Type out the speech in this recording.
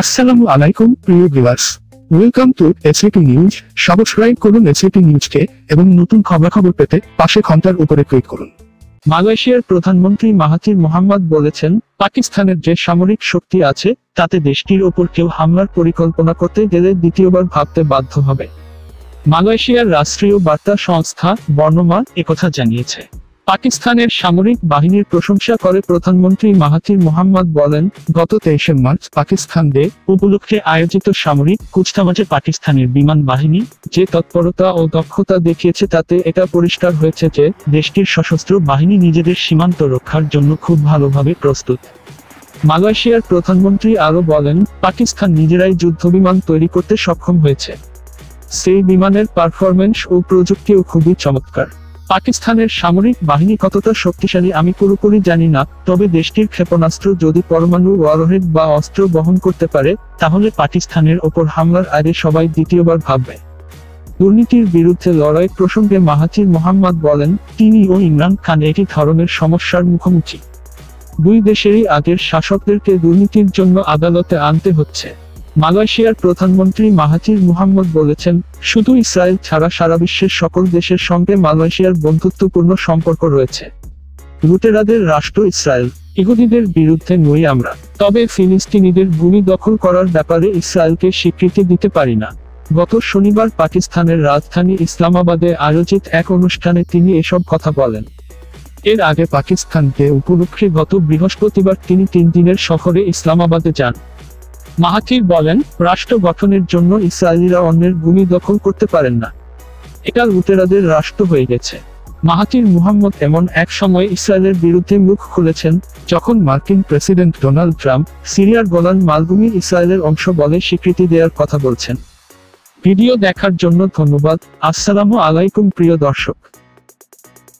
আসসালামু আলাইকুম, প্রিয় viewers. Welcome to SAP news subscribe করুন এসএপি নিউজকে এবং নতুন খবরাখবর পেতে পাশে ঘণ্টার উপরে ক্লিক করুন। মালয়েশিয়ার প্রধানমন্ত্রী মাহাথির মোহাম্মদ বলেছেন, পাকিস্তানের যে সামরিক শক্তি আছে, তাতে দেশটির ওপর কেউ হামলার পরিকল্পনা করতে গেলে দ্বিতীয়বার ভাবতে বাধ্য হবে। মালয়েশিয়ার রাষ্ট্রীয় বার্তা সংস্থা বর্ণমা একথা জানিয়েছে। পাকিস্তানের সামরিক বাহিনীর প্রশংসা করে প্রধানমন্ত্রী মাহাথির মোহাম্মদ বলেন, গত তেইশে মার্চ পাকিস্তান ডে উপলক্ষে আয়োজিত সামরিক কুচকাওয়াজে পাকিস্তানের বিমান বাহিনী যে তৎপরতা ও দক্ষতা দেখিয়েছে তাতে এটা পরিষ্কার হয়েছে যে দেশটির সশস্ত্র বাহিনী নিজেদের সীমান্ত রক্ষার জন্য খুব ভালোভাবে প্রস্তুত। মালয়েশিয়ার প্রধানমন্ত্রী আরও বলেন, পাকিস্তান নিজেরাই যুদ্ধবিমান তৈরি করতে সক্ষম হয়েছে। সেই বিমানের পারফরমেন্স ও প্রযুক্তিও খুবই চমৎকার। পাকিস্তানের সামরিক বাহিনী কতটা শক্তিশালী আমি পুরোপুরি জানি না, তবে দেশটির ক্ষেপণাস্ত্র যদি পরমাণু ওয়ারহেড বা অস্ত্র বহন করতে পারে, তাহলে পাকিস্তানের ওপর হামলার আগে সবাই দ্বিতীয়বার ভাববে। দুর্নীতির বিরুদ্ধে লড়াই প্রসঙ্গে মাহাথির মোহাম্মদ বলেন, তিনি ও ইমরান খান একই ধরনের সমস্যার মুখোমুখি। দুই দেশেরই আগের শাসকদেরকে দুর্নীতির জন্য আদালতে আনতে হচ্ছে। মালয়েশিয়ার প্রধানমন্ত্রী মাহাথির মুহাম্মদ বলেছেন, শুধু ইসরায়েল ছাড়া সারা বিশ্বের সকল দেশের সঙ্গে মালয়েশিয়ার বন্ধুত্বপূর্ণ সম্পর্ক রয়েছে। লুটেরাদের রাষ্ট্র ইসরায়েল, ইহুদিদের বিরুদ্ধে নই আমরা। তবে ফিলিস্তিনিদের ভূমি দখল করার ব্যাপারে ইসরায়েলকে স্বীকৃতি দিতে পারি না। গত শনিবার পাকিস্তানের রাজধানী ইসলামাবাদে আয়োজিত এক অনুষ্ঠানে তিনি এসব কথা বলেন। এর আগে পাকিস্তানকে উপলক্ষে গত বৃহস্পতিবার তিনি তিন দিনের সফরে ইসলামাবাদে যান। মাহাথির বলেন, রাষ্ট্র গঠনের জন্য ইসরায়েলিরা অন্যের ভূমি দখল করতে পারেন না। এটা লুটেরাদের রাষ্ট্র হয়ে গেছে। মাহাথির মুহাম্মদ এমন এক সময় ইসরায়েলের বিরুদ্ধে মুখ খুলেছেন, যখন মার্কিন প্রেসিডেন্ট ডোনাল্ড ট্রাম্প সিরিয়ার গোলান মালভূমি ইসরায়েলের অংশ বলে স্বীকৃতি দেওয়ার কথা বলছেন। ভিডিও দেখার জন্য ধন্যবাদ। আসসালামু আলাইকুম, প্রিয় দর্শক।